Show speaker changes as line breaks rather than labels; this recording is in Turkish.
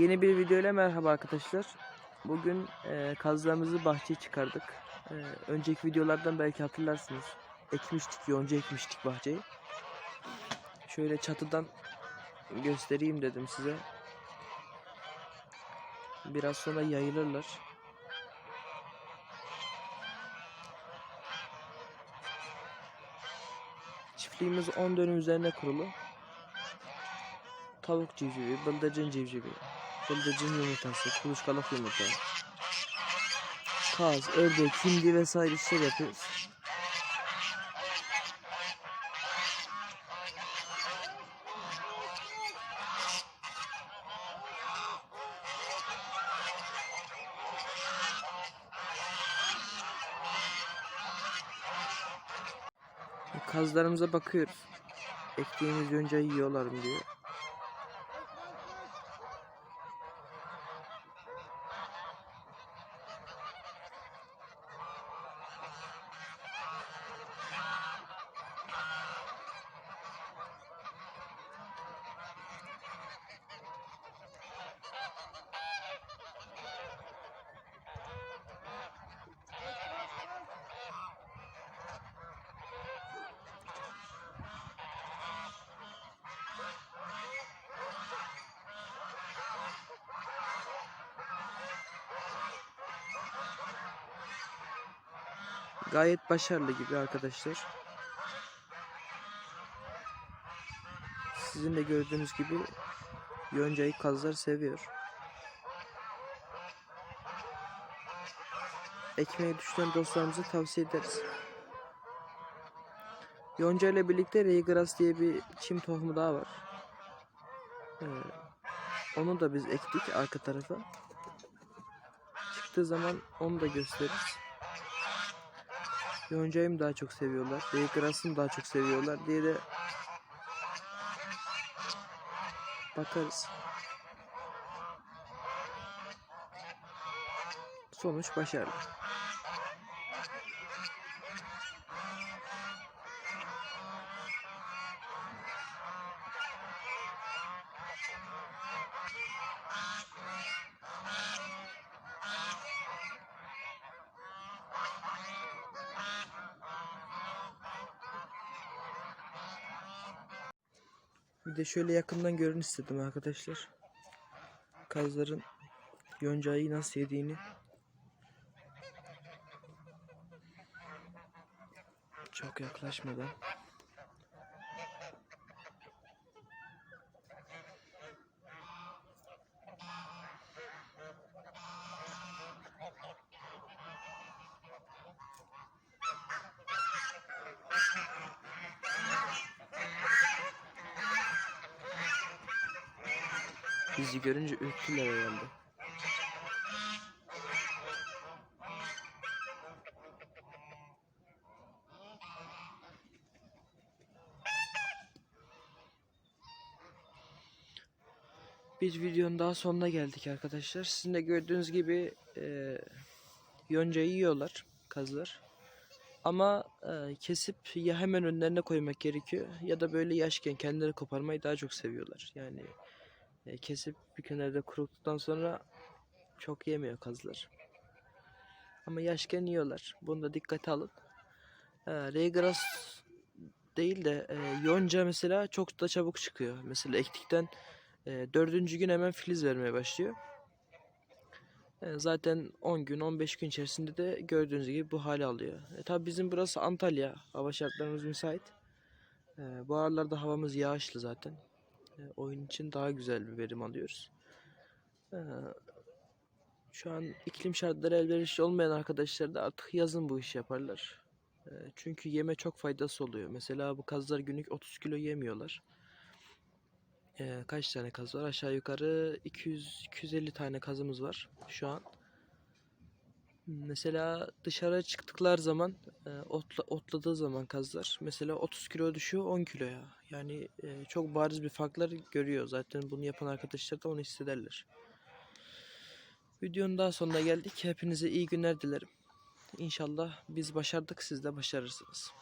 Yeni bir video ile merhaba arkadaşlar. Bugün e, kazlarımızı bahçeye çıkardık. E, önceki videolardan belki hatırlarsınız. Ekmiştik, yonca ekmiştik bahçeyi. Şöyle çatıdan göstereyim dedim size. Biraz sonra yayılırlar. Çiftliğimiz 10 dönüm üzerine kurulu. Tavuk civcivi, bıldırcın civcivi, bıldırcın yumurtası, kuluçkalık yumurta, kaz, ördek, hindi vesaire işler yapıyoruz. Kazlarımıza bakıyoruz. Ektiğimiz yoncayı yiyorlar mı diye. Gayet başarılı gibi arkadaşlar. Sizin de gördüğünüz gibi yoncayı kazlar seviyor. Ekmeği düşünen dostlarımıza tavsiye ederiz. Yonca ile birlikte Reygras diye bir çim tohumu daha var. Ee, onu da biz ektik arka tarafa. Çıktığı zaman onu da gösteririz. Yoncayı mı daha çok seviyorlar? Reygras mı daha çok seviyorlar diye de bakarız. Sonuç başarılı. Bir de şöyle yakından görün istedim arkadaşlar. Kazların yoncayı nasıl yediğini. Çok yaklaşmadan. Bizi görünce ürktüler herhalde. Bir videonun daha sonuna geldik arkadaşlar. Sizin de gördüğünüz gibi e, yoncayı yiyorlar kazlar. Ama e, kesip ya hemen önlerine koymak gerekiyor ya da böyle yaşken kendileri koparmayı daha çok seviyorlar. Yani e, kesip bir kenarda kuruttuktan sonra çok yemiyor kazlar. Ama yaşken yiyorlar. Bunu da dikkate alın. E, Reygras değil de e, yonca mesela çok da çabuk çıkıyor. Mesela ektikten e, dördüncü gün hemen filiz vermeye başlıyor. E, zaten 10 gün 15 gün içerisinde de gördüğünüz gibi bu hale alıyor. E, tabi bizim burası Antalya. Hava şartlarımız müsait. E, bu aralarda havamız yağışlı zaten. E, oyun için daha güzel bir verim alıyoruz. E, şu an iklim şartları elverişli olmayan arkadaşlar da artık yazın bu işi yaparlar. E, çünkü yeme çok faydası oluyor. Mesela bu kazlar günlük 30 kilo yemiyorlar. Kaç tane kaz var? Aşağı yukarı 200-250 tane kazımız var şu an. Mesela dışarı çıktıklar zaman e, otla, otladığı zaman kazlar mesela 30 kilo düşüyor 10 kiloya. Yani e, çok bariz bir farklar görüyor. Zaten bunu yapan arkadaşlar da onu hissederler. Videonun daha sonuna geldik. Hepinize iyi günler dilerim. İnşallah biz başardık siz de başarırsınız.